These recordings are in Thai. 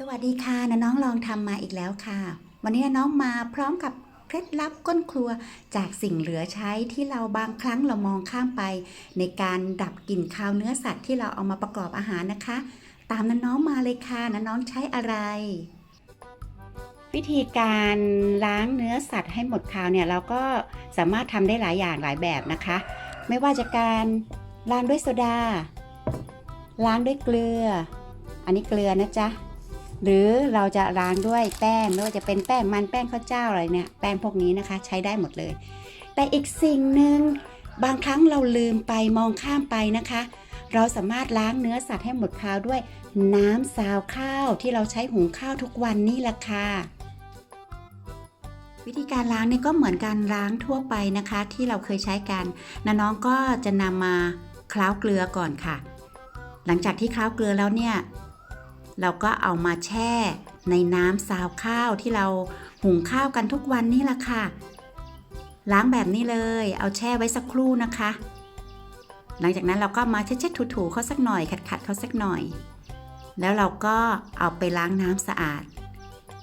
สวัสดีค่ะนน้องลองทำมาอีกแล้วค่ะ วันนี้น้องมาพร้อมกับเคล็ดลับก้นครัวจากสิ่งเหลือใช้ที่เราบางครั้งเรามองข้ามไป ในการดับกลิ่นคาวเนื้อสัตว์ที่เราเอามาประกอบอาหารนะคะ ตามน,น้องมาเลยค่ะนะน้องใช้อะไร วิธีการล้างเนื้อสัตว์ให้หมดคาวเนี่ยเราก็สามารถทำได้หลายอย่างหลายแบบนะคะ ไม่ว่าจะการล้างด้วยโซดา ล้างด้วยเกลือ อันนี้เกลือนะจ๊ะ หรือเราจะล้างด้วยแป้งไม่ว่าจะเป็นแป้งมันแป้งข้าวเจ้าอะไรเนี่ยแป้งพวกนี้นะคะใช้ได้หมดเลย แต่อีกสิ่งหนึ่งบางครั้งเราลืมไปมองข้ามไปนะคะ เราสามารถล้างเนื้อสัตว์ให้หมดคาวด้วย น้ำซาวข้าวที่เราใช้หุงข้าวทุกวันนี่แหละค่ะวิธีการล้างนี่ก็เหมือนการล้างทั่วไปนะคะ ที่เราเคยใช้กันนน้องก็จะนำมาเคล้าเกลือก่อนค่ะ หลังจากที่เคล้าเกลือแล้วเนี่ย เราก็เอามาแช่ ในน้ำซาวข้าวที่เราหุงข้าวกันทุกวันนี่แหละค่ะ ล้างแบบนี้เลย เอาแช่ไว้สักครู่นะคะ หลังจากนั้นเราก็มาเช็ดๆถูๆเขาสักหน่อยขัดๆเขาสักหน่อย แล้วเราก็เอาไปล้างน้ำสะอาด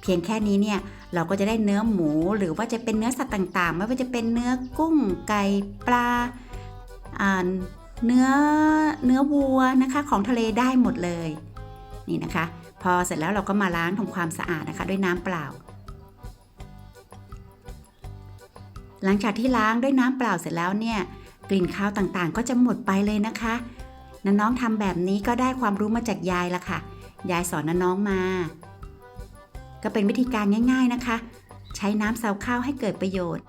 เพียงแค่นี้เนี่ยเราก็จะได้เนื้อหมูหรือว่าจะเป็นเนื้อสัตว์ต่างๆ ไม่ว่าจะเป็นเนื้อกุ้งไก่ปลาอ่าเนื้อเนื้อวัวนะคะของทะเลได้หมดเลย นี่นะคะ พอเสร็จแล้วเราก็มาล้างทำความสะอาดนะคะ ด้วยน้ำเปล่า หลังจากที่ล้างด้วยน้ำเปล่าเสร็จแล้วเนี่ยกลิ่นคาวต่างๆ ก็จะหมดไปเลยนะคะน้าน้องทำแบบนี้ก็ได้ความรู้มาจากยายละค่ะ ยายสอนน้าน้องมา ก็เป็นวิธีการง่าย ๆนะคะ ใช้น้ำซาวข้าวให้เกิดประโยชน์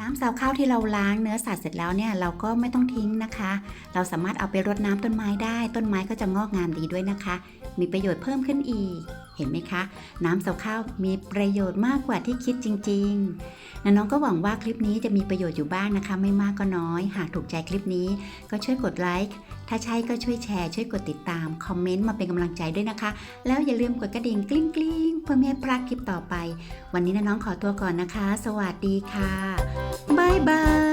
น้ำซาวข้าวที่เราล้างเนื้อสัตว์เสร็จแล้วเนี่ยเราก็ไม่ต้องทิ้งนะคะ เราสามารถเอาไปรดน้ำต้นไม้ได้ ต้นไม้ก็จะงอกงามดีด้วยนะคะ มีประโยชน์เพิ่มขึ้นอีก เห็นไหมคะ น้ำซาวข้าวมีประโยชน์มากกว่าที่คิดจริงๆน้องก็หวังว่าคลิปนี้จะมีประโยชน์อยู่บ้างนะคะ ไม่มากก็น้อย หากถูกใจคลิปนี้ก็ช่วยกดไลค์ถ้าใช่ก็ช่วยแชร์ ช่วยกดติดตาม คอมเมนต์มาเป็นกำลังใจด้วยนะคะ แล้วอย่าลืมกดกระดิ่งกลิ้งกลิ้งเพื่อไม่ให้พลาดคลิปต่อไป วันนี้น้องขอตัวก่อนนะคะ สวัสดีค่ะบายบาย